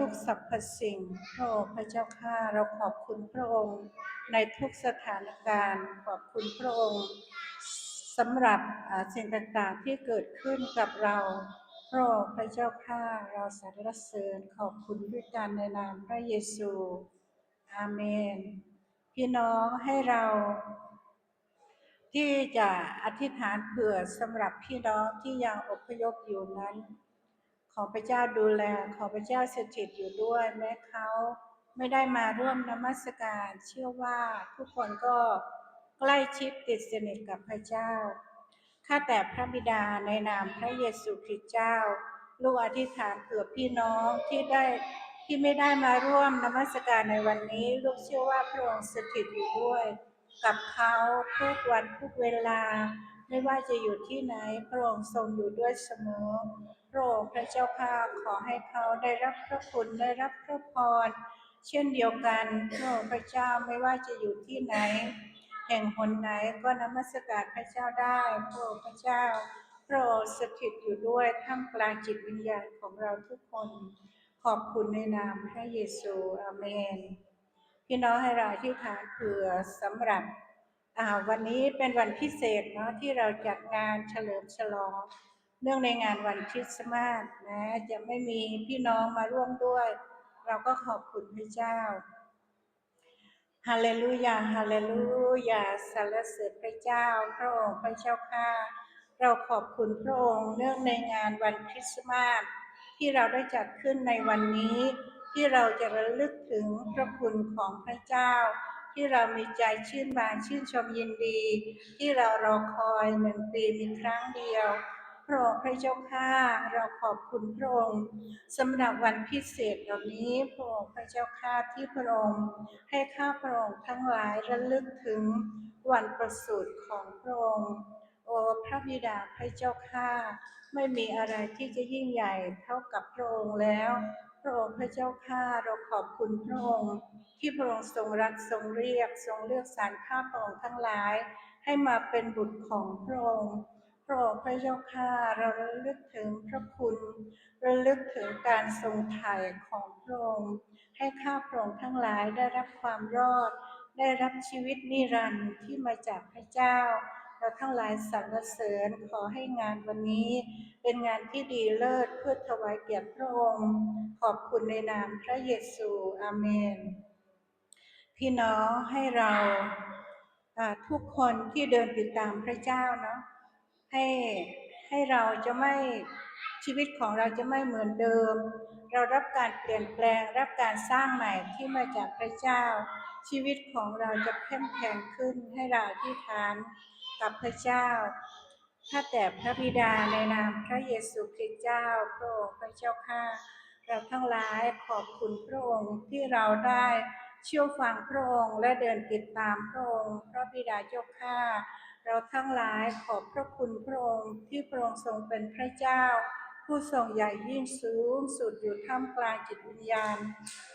ทุกสรรพสิ่งพระองค์พระเจ้าข้าเราขอบคุณพระองค์ ในทุกสถานการณ์ขอบคุณพระองค์สำหรับสิ่งต่างๆที่เกิดขึ้นกับเราพระพระเจ้าข้าเราสรรเสริญขอบคุณด้วยกันในนามพระเยซู อาเมน พี่น้องให้เราที่จะอธิษฐานเผื่อสำหรับพี่น้องที่ยังอพยพอยู่นั้น ขอพระเจ้าดูแล ขอพระเจ้าสถิตอยู่ด้วย แม้เขาไม่ได้มาร่วมนมัสการ เชื่อว่าทุกคนก็ใกล้ชิดติดสนิทกับพระเจ้า ข้าแต่พระบิดาในนามพระเยซูคริสต์เจ้า ลูกอธิษฐานเผื่อพี่น้องที่ได้ที่ไม่ได้มาร่วมนมัสการในวันนี้ ลูกเชื่อว่าพระองค์สถิตอยู่ด้วย กับเขาทุกวันทุกเวลา ไม่ว่าจะอยู่ที่ไหนพระองค์ทรงอยู่ด้วยเสมอพระองค์พระเจ้าข้าขอให้เขาได้รับพระคุณได้รับพระพรเช่นเดียวกันพระองค์พระเจ้าไม่ว่าจะอยู่ที่ไหน แห่งหนไหนก็นมัสการพระเจ้าได้พระองค์พระเจ้าพระองค์สถิตอยู่ด้วยท่ามกลางจิตวิญญาณของเราทุกคน ขอบคุณในนามพระเยซูอาเมนพี่น้องให้เราที่ฐานเผื่อสำหรับ วันนี้เป็นวันพิเศษเนาะที่เราจัดงานเฉลิมฉลอง เนื่องในงานวันคริสต์มาสนะจะไม่มีพี่น้องมาร่วมด้วย เราก็ขอบคุณพระเจ้าฮาเลลูยาฮาเลลูยาสรรเสริญพระเจ้า พระองค์พระเจ้าข้าเราขอบคุณพระองค์เนื่องในงานวันคริสต์มาสที่เราได้จัดขึ้นในวันนี้ ที่เราจะระลึกถึงพระคุณของพระเจ้า ที่เรามีใจชื่นบานชื่นชมยินดี ที่เรารอคอยหนึ่งปีมีครั้งเดียวพระองค์พระเจ้าข้าเราขอบคุณพระองค์สำหรับวันพิเศษเหล่านี้พระองค์พระเจ้าข้าที่พระองค์ให้ข้าพระองค์ทั้งหลายระลึกถึงวันประสูติของพระองค์โอ้พระบิดาพระเจ้าข้าไม่มีอะไรที่จะยิ่งใหญ่เท่ากับพระองค์แล้ว พระองค์พระเจ้าข้าเราขอบคุณพระองค์ที่พระองค์ทรงรักทรงเรียก ทรงเลือกสรรข้าพระองค์ทั้งหลาย ให้มาเป็นบุตรของพระองค์พระองค์พระเจ้าข้าเราระลึกถึงพระคุณระลึกถึงการทรงไถ่ของพระองค์ให้ข้าพระองค์ทั้งหลายได้รับความรอด ได้รับชีวิตนิรันดร์ที่มาจากพระเจ้า เราทั้งหลายสรรเสริญขอให้งานวันนี้ เป็นงานที่ดีเลิศเพื่อถวายเกียรติพระองค์ ขอบคุณในนามพระเยซูอาเมน พี่น้องให้เราทุกคนที่เดินติดตามพระเจ้าเนาะให้ให้เราจะไม่ชีวิตของเราจะไม่เหมือนเดิม เรารับการเปลี่ยนแปลง รับการสร้างใหม่ที่มาจากพระเจ้า ชีวิตของเราจะเข้มแข็งขึ้นให้เราอธิษฐาน กับพระเจ้าถ้าแต่พระบิดาในนามพระเยซูคริสต์เจ้าพระองค์พระเจ้าข้าเราทั้งหลายขอบคุณพระองค์ที่เราได้เชื่อฟังพระองค์และเดินติดตามพระองค์พระบิดาเจ้าข้าเราทั้งหลายขอบพระคุณพระองค์ที่พระองค์ทรงเป็นพระเจ้า ผู้ทรงใหญ่ยิ่งสูงสุดอยู่ท่ามกลางจิตวิญญาณ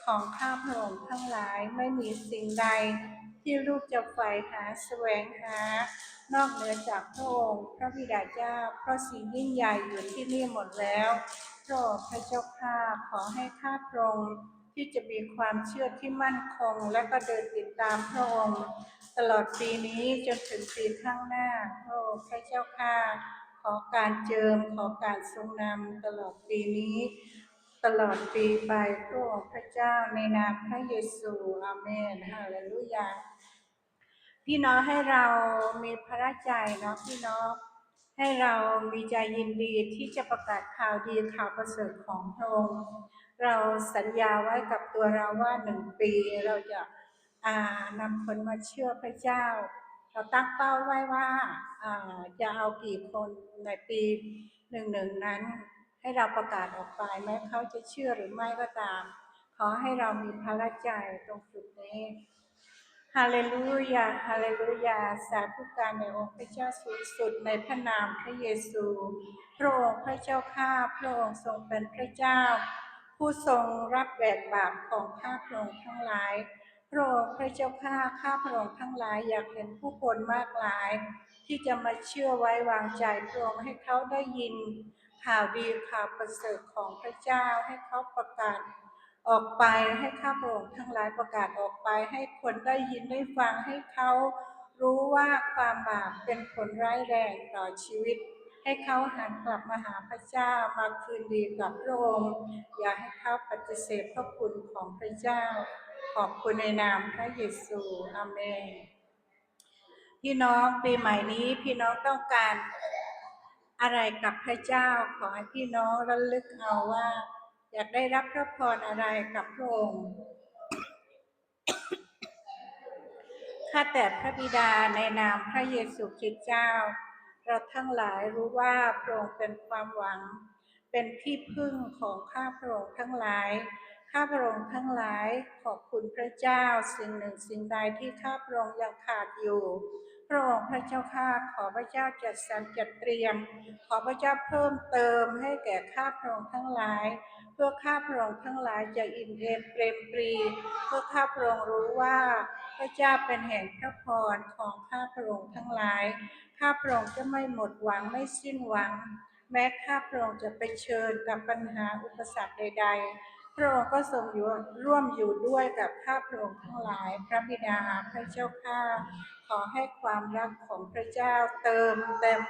ของข้าพระองค์ทั้งหลายไม่มีสิ่งใด ที่ลูกจะใฝ่หาแสวงหา นอกเหนือจากพระองค์พระบิดาเจ้าเพราะสิ่งยิ่งใหญ่อยู่ที่นี่หมดแล้วพระองค์พระเจ้าข้าขอให้ข้าพระองค์ที่จะมีความเชื่อที่มั่นคง และก็เดินติดตามพระองค์ ตลอดปีนี้จนถึงปีข้างหน้าพระองค์พระเจ้าข้า ขอการเจิมขอการทรงนำตลอดปีนี้ ตลอดปีไปพระองค์พระเจ้าในนามพระเยซูอาเมนฮาเลลูยาพี่น้องให้เรามีพระใจเนาะพี่น้องให้เรามีใจยินดีที่จะประกาศข่าวดีข่าวประเสริฐของพระองค์เราสัญญาไว้กับตัวเราว่าหนึ่งปีเราจะานำคนมาเชื่อพระเจ้า เราตั้งเป้าไว้ว่าจะเอากี่คนในปีหนึ่งหนึ่งนั้น ให้เราประกาศออกไปแม้เขาจะเชื่อหรือไม่ก็ตาม ขอให้เรามีพระใจตรงจุดนี้ฮาเลลูยา ฮาเลลูยา สาธุการในองค์พระเจ้าสูงสุดในพระนามพระเยซู พระองค์พระเจ้าข้า พระองค์ทรงเป็นพระเจ้า ผู้ทรงรับแบกบาปของข้าพระองค์ทั้งหลาย พระองค์พระเจ้าข้าข้าพระองค์ทั้งหลายอยากเห็นผู้คนมากมาย ที่จะมาเชื่อไว้วางใจพระองค์ให้เขาได้ยิน ข่าวดีข่าวประเสริฐของพระเจ้าให้เขาประกาศออกไปให้ข้าพระองค์ทั้งหลายประกาศออกไป ให้คนได้ยินได้ฟังให้เขารู้ว่าความบาปเป็นผลร้ายแรงต่อชีวิต ให้เขาหันกลับมาหาพระเจ้ามาคืนดีกับพระองค์อย่าให้เขาปฏิเสธพระคุณของพระเจ้า ขอบคุณในนามพระเยซูอาเมน พี่น้องปีใหม่นี้พี่น้องต้องการอะไรกับพระเจ้าขอให้พี่น้องระลึกเอาว่า อยากได้รับพระพรอะไรกับพระองค์ข้าแต่พระบิดาในนามพระเยซูคริสต์เจ้า เราทั้งหลายรู้ว่าพระองค์เป็นความหวัง เป็นที่พึ่งของข้าพระองค์ทั้งหลาย ข้าพระองค์ทั้งหลายขอบคุณพระเจ้าสิ่งหนึ่งสิ่งใดที่ข้าพระองค์ยังขาดอยู่ พระองค์พระเจ้าข้าขอพระเจ้าจัดสรรจัดเตรียม ขอพระเจ้าเพิ่มเติมให้แก่ข้าพระองค์ทั้งหลาย เพื่อข้าพระองค์ทั้งหลายจะอิ่มเอมเปรมปรีเพื่อข้าพระองค์รู้ว่าพระเจ้าเป็นแห่งพระพรของข้าพระองค์ทั้งหลาย ข้าพระองค์จะไม่หมดหวังไม่สิ้นหวัง แม้ข้าพระองค์จะไปเชิญกับปัญหาอุปสรรคใด ๆ พระองค์ก็ทรงอยู่ร่วมอยู่ด้วยกับข้าพระองค์ทั้งหลาย พระบิดาพระเจ้าข้าขอให้ความรักของพระเจ้าเติมเต็ม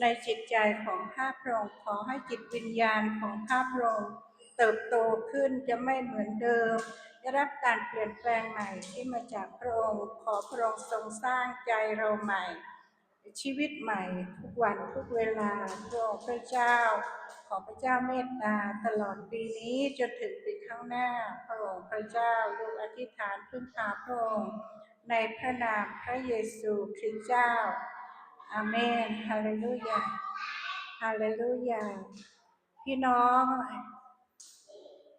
ในจิตใจของข้าพระองค์ขอให้จิตวิญญาณของข้าพระองค์เติบโตขึ้นจะไม่เหมือนเดิมได้รับการเปลี่ยนแปลงใหม่ที่มาจากพระองค์ขอพระองค์ทรงสร้างใจเราใหม่ ชีวิตใหม่ทุกวันทุกเวลาพระองค์พระเจ้า ขอพระเจ้าเมตตาตลอดปีนี้จนถึงปีข้างหน้าพระองค์พระเจ้าลูกอธิษฐานพึ่งพาพระองค์ในพระนามพระเยซูคริสต์เจ้า อาเมนฮาเลลูยาฮาเลลูยาพี่น้อง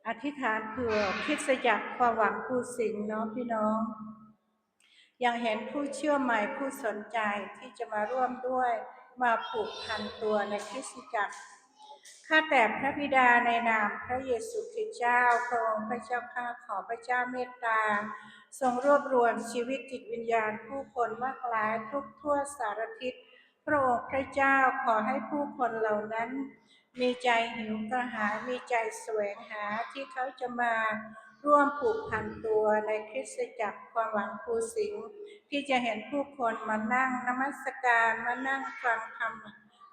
อธิษฐานเผื่อคิดสจักความหวังผู้สิงเนาะพี่น้อง ยังเห็นผู้เชื่อใหม่ผู้สนใจที่จะมาร่วมด้วยมาผูกพันตัวในคริสตจักรข้าแต่พระบิดาในนามพระเยซูคริสต์เจ้าพระองค์พระเจ้าข้าขอพระเจ้าเมตตา ทรงรวบรวมชีวิตจิตวิญญาณผู้คนมากมายทุกทั่วสารทิศพระองค์พระเจ้าขอให้ผู้คนเหล่านั้น มีใจหิวกระหายมีใจแสวงหาที่เขาจะมา ร่วมผูกพันตัวในคริสตจักรความหวังภูสิงห์ที่จะเห็นผู้คนมานั่งนมัสการมานั่งฟังธรรม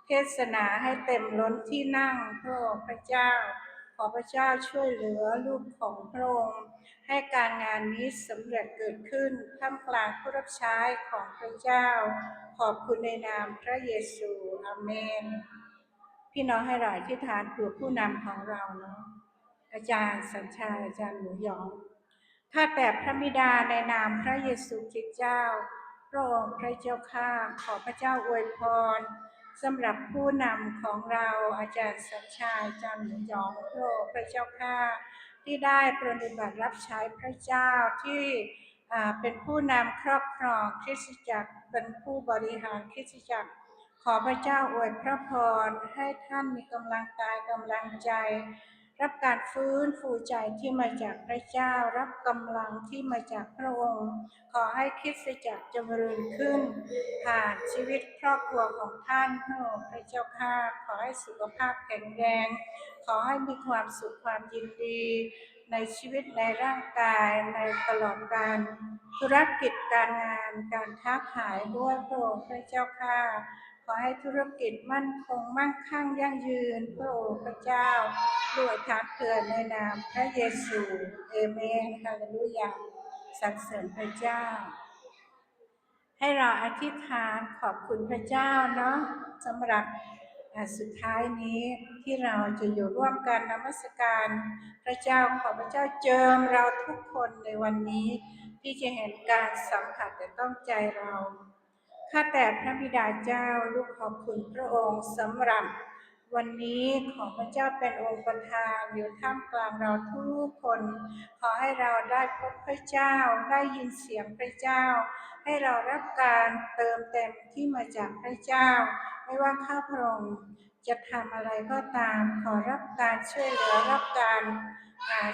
เทศนาให้เต็มล้นที่นั่งพระพระเจ้า ขอพระเจ้าช่วยเหลือลูกของพระองค์ให้การงานนี้สำเร็จเกิดขึ้นท่ามกลางผู้รับใช้ของพระเจ้า ขอบคุณในนามพระเยซูอาเมน พี่น้องให้เราอธิษฐานเผื่อผู้นำของเราเนาะ อาจารย์สัญชัยอาจารย์หมูยองข้าแต่พระบิดาในนามพระเยซูคริสต์เจ้าพระองค์พระเจ้าข้าขอพระเจ้าอวยพรสำหรับผู้นำของเราอาจารย์สัญชัยอาจารย์หมูยองพระองค์พระเจ้าข้าที่ได้ปฏิบัติรับใช้พระเจ้าที่เป็นผู้นำครอบครองคริสตจักรเป็นผู้บริหารคริสตจักร ขอพระเจ้าอวยพระพรให้ท่านมีกำลังกายกำลังใจ รับการฟื้นฟูใจที่มาจากพระเจ้า รับกำลังที่มาจากพระองค์ ขอให้คิดสจักรเจริญขึ้น ผ่านชีวิตครอบครัวของท่านพระองค์พระเจ้าข้าขอให้สุขภาพแข็งแรง ขอให้มีความสุขความยินดี ในชีวิตในร่างกายในตลอดการธุรกิจการงานการค้าขายด้วยพระองค์พระเจ้าข้า ขอให้ธุรกิจมั่นคงมั่งคั่งยั่งยืนพระองค์พระเจ้าด้วยทานเผื่อในนามพระเยซูเอเมนฮาเลลูยาสรรเสริญพระเจ้า ให้เราอธิษฐานขอบคุณพระเจ้าเนาะสำหรับอ่สุดท้ายนี้ที่เราจะอยู่ร่วมกันนมัสการ พระเจ้าขอพระเจ้าเจิมเราทุกคนในวันนี้ ที่จะเห็นการสัมผัสแต่ต้องใจเรา ข้าแต่พระบิดาเจ้าลูกขอบคุณพระองค์สำหรับ วันนี้ขอพระเจ้าเป็นองค์ประธานอยู่ท่ามกลางเราทุกคน ขอให้เราได้พบพระเจ้าได้ยินเสียงพระเจ้า ให้เรารับการเติมเต็มที่มาจากพระเจ้า ไม่ว่าข้าพระองค์จะทำอะไรก็ตาม ขอรับการช่วยเหลือรับการ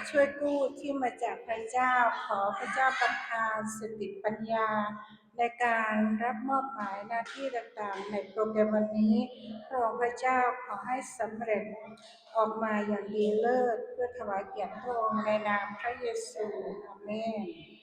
ช่วยกู้ที่มาจากพระเจ้า ขอพระเจ้าประทานสติปัญญา ในการรับมอบหมายหน้าที่ต่างๆ ในโปรแกรมวันนี้พระองค์พระเจ้าขอให้สำเร็จออกมาอย่างดีเลิศ เพื่อถวายเกียรติพระองค์ในนามพระเยซูอาเมน